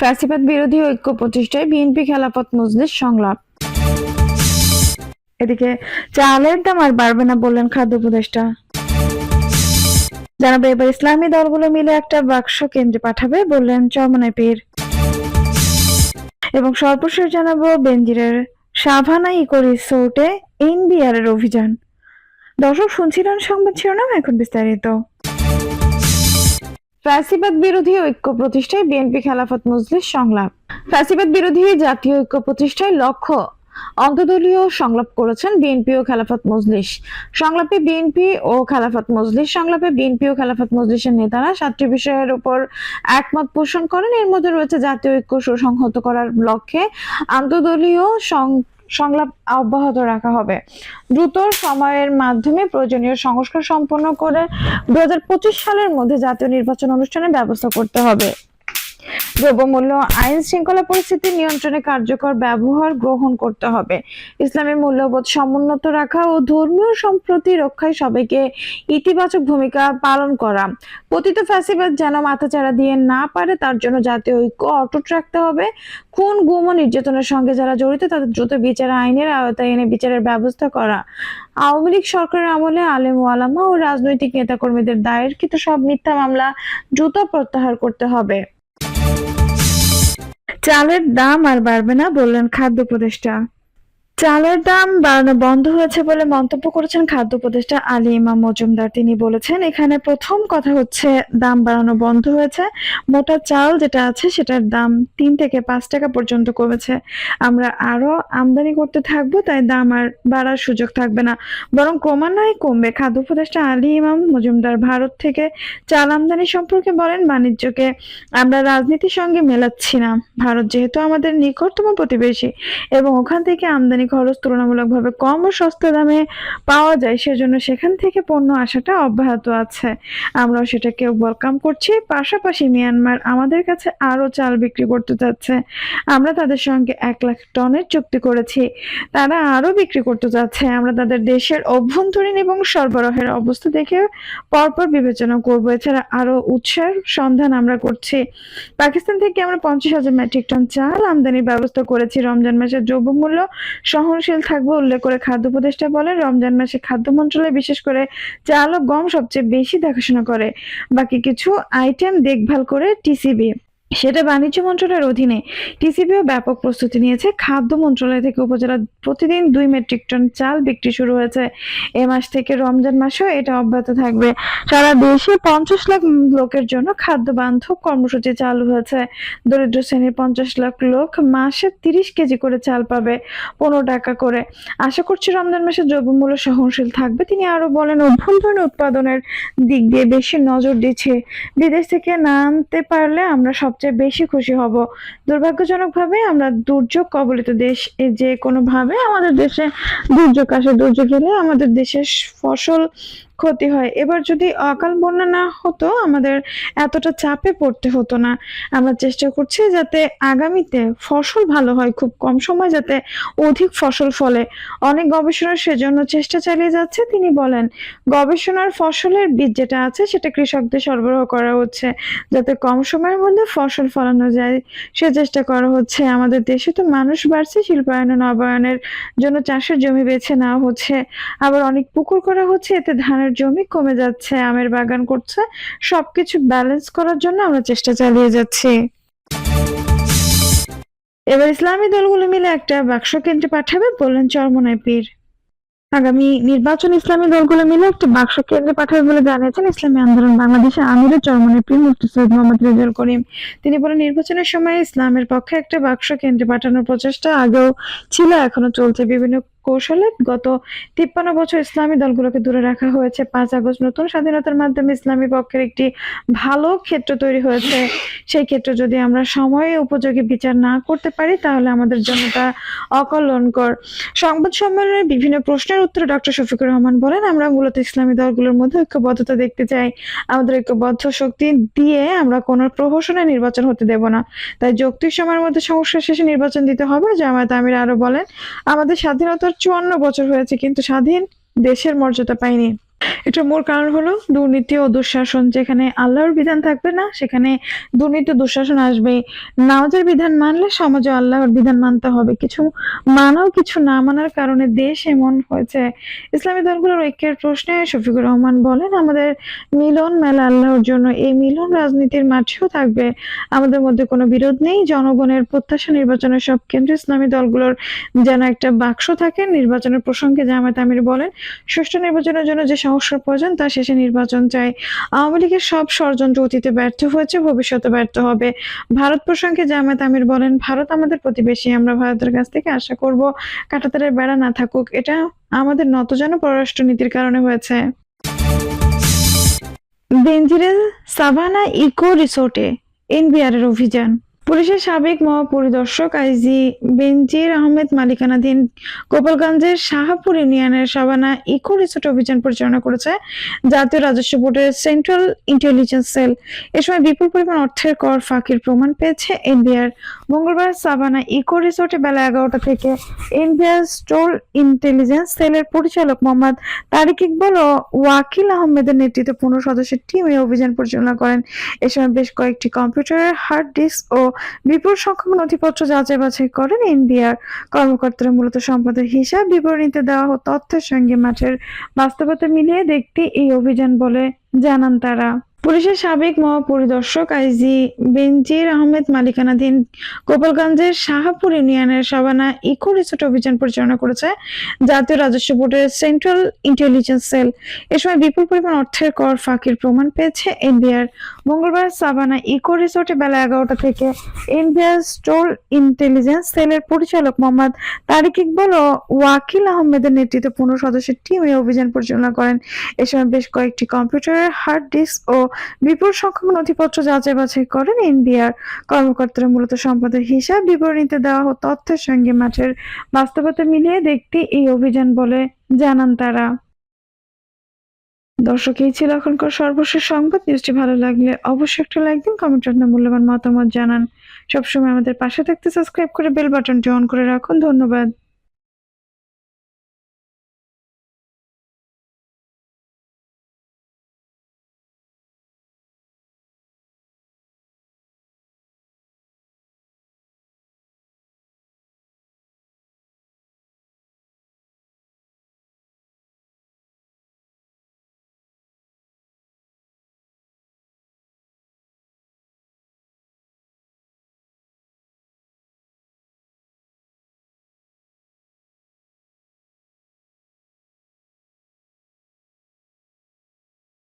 ফ্যাসিবাদ বিরোধী ঐক্য প্রতিষ্ঠায় বিএনপি খেলাফত মজলিস সংলাপ। এদিকে চালের দাম আর বাড়বে না বললেন খাদ্য উপদেষ্টা। জানাবে, এবার ইসলামী দলগুলো মিলে একটা বাক্স কেন্দ্রে পাঠাবে বললেন চরমনাই পীর। এবং সর্বশেষ জানাব বেঞ্জিরের সাভানা ইকো রিসোর্টে এনবিআর এর অভিযান। দর্শক, শুনছিলেন সংবাদ শিরোনাম, এখন বিস্তারিত। ফ্যাসিবাদ বিরোধী ঐক্য প্রতিষ্ঠায় বিএনপি খেলাফত মজলিস সংলাপ। ফ্যাসিবাদ বিরোধী জাতীয় ঐক্য প্রতিষ্ঠায় লক্ষ্য অন্তদলীয় সংলাপ করেছেন বিএনপি ও খেলাফত মজলিস। সংলাপে বিএনপি ও খেলাফত মজলিস সংলাপে বিএনপি ও খেলাফত মজলিসের নেতারা সাতটি বিষয়ের উপর একমত পোষণ করেন। এর মধ্যে রয়েছে জাতীয় ঐক্য সুসংহত করার লক্ষ্যে আন্তদলীয় সং- সংলাপ অব্যাহত রাখা হবে। দ্রুত সময়ের মাধ্যমে প্রয়োজনীয় সংস্কার সম্পন্ন করে দু হাজার পঁচিশ সালের মধ্যে জাতীয় নির্বাচন অনুষ্ঠানের ব্যবস্থা করতে হবে। দ্রব্যমূল্য আইন শৃঙ্খলা পরিস্থিতি নিয়ন্ত্রণে কার্যকর ব্যবহার গ্রহণ করতে হবে। ইসলামী মূল্যবোধ সমুন্নত রাখা ও ধর্মীয় সম্প্রতি রক্ষায় সবাইকে ইতিবাচক ভূমিকা পালন করা। পতিত ফ্যাসিবাদ যেন মাথাচাড়া দিয়ে না পারে, তার জন্য জাতীয় ঐক্য অটুট রাখতে হবে। খুন, গুম ও নির্যাতনের সঙ্গে যারা জড়িত, তাদের দ্রুত বিচার আইনের আওতায় এনে বিচারের ব্যবস্থা করা। আওয়ামী লীগ সরকারের আমলে আলেম ওয়ালামা ও রাজনৈতিক নেতাকর্মীদের দায়েরকৃত সব মিথ্যা মামলা দ্রুত প্রত্যাহার করতে হবে। চালের দাম আর বাড়বে না বললেন খাদ্য উপদেষ্টা। চালের দাম বাড়ানো বন্ধ হয়েছে বলে মন্তব্য করেছেন খাদ্য উপদেষ্টা আলী ইমাম মজুমদার। তিনি বলেছেন, এখানে প্রথম কথা হচ্ছে দাম বাড়ানো বন্ধ হয়েছে। মোটা চাল যেটা আছে সেটার দাম তিন থেকে পাঁচ টাকা পর্যন্ত কমেছে। আমরা আরও আমদানি করতে থাকব, তাই দাম আর বাড়ার সুযোগ থাকবে না। বরং ক্রমান্বয়ে কমবে। খাদ্য উপদেষ্টা আলী ইমাম মজুমদার ভারত থেকে চাল আমদানি সম্পর্কে বলেন, বাণিজ্যকে আমরা রাজনীতির সঙ্গে মেলাচ্ছি না। ভারত যেহেতু আমাদের নিকটতম প্রতিবেশী এবং ওখান থেকে আমদানি খরচ তুলনামূলকভাবে কম ও সস্তা দামে পাওয়া যায়, সেজন্য সেখান থেকে পণ্য আসাটা অব্যাহত আছে। আমরাও সেটাকে ওয়েলকাম করছি। পাশাপাশি মিয়ানমার আমাদের কাছে আরও চাল বিক্রি করতে চাচ্ছে। আমরা তাদের সঙ্গে এক লাখ টনের চুক্তি করেছি। তারা আরও বিক্রি করতে চাচ্ছে। আমরা তাদের দেশের অভ্যন্তরীণ এবং সরবরাহের অবস্থা দেখে পরপর বিবেচনা করব। এছাড়া আরও উৎসের সন্ধান আমরা করছি। পাকিস্তান থেকে আমরা পঞ্চাশ হাজার মেট্রিক টন চাল আমদানির ব্যবস্থা করেছি। রমজান মাসের দ্রব্যমূল্য সহনশীল থাকবে উল্লেখ করে খাদ্য উপদেষ্টা বলেন, রমজান মাসে খাদ্য মন্ত্রণালয় বিশেষ করে চাল ও গম সবচেয়ে বেশি দেখাশোনা করে। বাকি কিছু আইটেম দেখভাল করে টিসিবি। সেটা বাণিজ্য মন্ত্রণালয়ের অধীনে টিসিবিও ব্যাপক প্রস্তুতি নিয়েছে। খাদ্য মন্ত্রণালয় থেকে উপজেলা প্রতিদিন দুই মেট্রিক টন চাল বিক্রি শুরু হয়েছে। এ মাস থেকে রমজান মাসেও এটা অব্যাহত থাকবে। সারা দেশে পঞ্চাশ লাখ লোকের জন্য খাদ্য বান্ধব কর্মসূচি চালু হয়েছে। দরিদ্র শ্রেণির পঞ্চাশ লাখ লোক মাসে তিরিশ কেজি করে চাল পাবে পনেরো টাকা করে। আশা করছি রমজান মাসে দ্রব্যমূল্য সহনশীল থাকবে। তিনি আরও বলেন, অভ্যন্তরীণ উৎপাদনের দিক দিয়ে বেশি নজর দিচ্ছে। বিদেশ থেকে না আনতে পারলে আমরা সবচেয়ে বেশি খুশি হব। দুর্ভাগ্যজনকভাবে আমরা দুর্যোগ কবলিত দেশ যে কোনোভাবে আমাদের দেশে দুর্যোগ আসে, দুর্যোগ এলে আমাদের দেশের ফসল ক্ষতি হয়। এবার যদি অকাল বন্যা না হতো, আমাদের এতটা চাপে পড়তে হতো না। আমরা চেষ্টা করছি যাতে আগামীতে ফসল ভালো হয়, খুব কম সময় যাতে অধিক ফসল ফলে। অনেক গবেষণা সেজন্য চেষ্টা চালিয়ে যাচ্ছে। তিনি বলেন, গবেষণার ফসলের বীজ যেটা আছে, সেটা কৃষকদের সরবরাহ করা হচ্ছে। যাতে কম সময়ের মধ্যে ফসল ফলানো যায়, সে চেষ্টা করা হচ্ছে। আমাদের দেশে তো মানুষ বাড়ছে, শিল্পায়ন নবায়নের জন্য চাষের জমি বেছে নেওয়া হচ্ছে। আবার অনেক পুকুর করা হচ্ছে, এতে ধানের জমি কমে যাচ্ছে, আমের বাগান করছে, সবকিছু ব্যালেন্স করার জন্য আমরা চেষ্টা চালিয়ে যাচ্ছি। এবার ইসলামী দলগুলো মিলে একটা বাক্স কেন্দ্রে পাঠাবে বললেন চরমনায় পীর আগামী নির্বাচন ইসলামী দলগুলো মিলে একটা বাক্স কেন্দ্রে পাঠাবে বলে জানিয়েছেন ইসলামী আন্দোলন বাংলাদেশের আমিরের চরমনায় পীর মুফতি সৈয়দ মোহাম্মদ রেজাউল করিম। তিনি বলেন, নির্বাচনের সময় ইসলামের পক্ষে একটা বাক্স কেন্দ্রে পাঠানোর প্রচেষ্টা আগেও ছিল, এখনও চলছে। বিভিন্ন কৌশলে গত তিপ্পান্ন বছর ইসলামী দলগুলোকে দূরে রাখা হয়েছে। পাঁচ আগস্ট নতুন স্বাধীনতার মাধ্যমে ইসলামী পক্ষের একটি ভালো ক্ষেত্র তৈরি হয়েছে। সেই ক্ষেত্রে যদি আমরা সময়ে উপযোগী বিচার না করতে পারি, তাহলে আমাদের জন্য তা অকল্যাণকর। সংবাদ সম্মেলনে বিভিন্ন প্রশ্নের উত্তরে ডক্টর শফিকুর রহমান বলেন, আমরা মূলত ইসলামী দলগুলোর মধ্যে ঐক্যবদ্ধতা দেখতে চাই। আমাদের ঐক্যবদ্ধ শক্তি দিয়ে আমরা কোনো প্রহসনে নির্বাচন হতে দেব না। তাই যৌক্তিক সময়ের মধ্যে সমস্যা শেষে নির্বাচন দিতে হবে। জামায়াত আমির আরও বলেন, আমাদের স্বাধীনতার চুয়ান্ন বছর হয়েছে কিন্তু স্বাধীন দেশের মর্যাদা পাইনি। এটার মূল কারণ হলো দুর্নীতি ও দুঃশাসন। যেখানে আল্লাহর বিধান থাকবে না, সেখানে দুর্নীতি দুঃশাসন আসবে নামাজের বিধান মানলে সমাজে আল্লাহর বিধান মানতে হবে। কিছু মানাও, কিছু না মানার কারণে দেশ এমন হয়েছে। ইসলামী দলগুলোর ঐক্যের প্রশ্নে শফিকুর রহমান বলেন, আমাদের মিলন মেলা আল্লাহর জন্য। এই মিলন রাজনীতির মাঠেও থাকবে। আমাদের মধ্যে কোনো বিরোধ নেই। জনগণের প্রত্যাশা নির্বাচনের সব কেন্দ্র ইসলামী দলগুলোর যেন একটা বাক্স থাকে নির্বাচনের প্রসঙ্গে জামায়াত আমির বলেন, সুষ্ঠু নির্বাচনের জন্য যে সংস্কার প্রয়োজন তা শেষে নির্বাচন চাই। আওয়ামী লীগের সব ষড়যন্ত্র অতীতে ব্যর্থ হয়েছে, ভবিষ্যতে ব্যর্থ হবে। ভারত প্রসঙ্গে জামায়াত আমির বলেন, ভারত আমাদের প্রতিবেশী, আমরা ভারতের কাছ থেকে আশা করব কাটাতারের বেড়া না থাকুক। এটা আমাদের নতজানো পররাষ্ট্রনীতির কারণে হয়েছে। বেঞ্জিরের সাভানা ইকো রিসোর্টে এনবিআর এর অভিযান। পুলিশের সাবেক মহাপরিদর্শক আইজি বেনজির আহমেদ, মালিকানাধীন গোপালগঞ্জের শাহাপুর ইউনিয়নের সাবানা ইকো রিসোর্ট অভিযান পরিচালনা করেছে জাতীয় রাজস্ব বোর্ডের সেন্ট্রাল ইন্টেলিজেন্স সেল। এ সময় বিপুল পরিমাণ অর্থের কর ফাঁকির প্রমাণ পেয়েছে এনবিআর। মঙ্গলবার সাবানা ইকো রিসোর্টে বেলা এগারোটা থেকে এনবিআর স্টোর ইন্টেলিজেন্স সেলের পরিচালক মোহাম্মদ তারিক ইকবাল ও ওয়াকিল আহমেদের নেতৃত্বে পনেরো সদস্যের টিম এই অভিযান পরিচালনা করেন। এ সময় বেশ কয়েকটি কম্পিউটারের হার্ড ডিস্ক ও বিপুল সংখ্যক নথিপত্র যাচাই বাছাই করেন এনবিআর কর্মকর্তারা। মূলত সম্পদের হিসাব বিবরণীতে দেওয়া তথ্যের সঙ্গে মাঠের বাস্তবতা মিলিয়ে দেখতে এই অভিযান বলে জানান তারা। পুলিশের সাবেক মহাপরিদর্শক আইজি বেনজির আহমেদ, মালিকানাধীন গোপালগঞ্জের শাহাপুর ইউনিয়নের সাবানা ইকো রিসোর্ট অভিযান পরিচালনা করেছে জাতীয় রাজস্ব বোর্ডের সেন্ট্রাল ইন্টেলিজেন্স সেল। এ সময় বিপুল পরিমাণ অর্থের কর ফাঁকির প্রমাণ পেয়েছে এনবিআর। মঙ্গলবার সাবানা ইকো রিসোর্টে বেলা এগারোটা থেকে এনবিআর স্টোর ইন্টেলিজেন্স সেলের পরিচালক মোহাম্মদ তারিক ইকবাল ও ওয়াকিল আহমেদের নেতৃত্বে পনেরো সদস্যের টিম এই অভিযান পরিচালনা করেন। এ সময় বেশ কয়েকটি কম্পিউটারের হার্ড ডিস্ক ও বিপুল সংখ্যক নথিপত্র যাচাই বাছাই করেন এনবিআর কর্মকর্তারা। মূলত সম্পদের হিসাব বিবরণীতে দেওয়া তথ্যের সঙ্গে মাঠের বাস্তবতা মিলিয়ে দেখতে এই অভিযান বলে জানান তারা। দর্শক, এই ছিল এখনকার সর্বশেষ সংবাদ। নিউজটি ভালো লাগলে অবশ্যই একটা লাইক দিন কমেন্টের আপনার মূল্যবান মতামত জানান। সবসময় আমাদের পাশে থাকতে সাবস্ক্রাইব করে বেল বাটনটি অন করে রাখুন। ধন্যবাদ।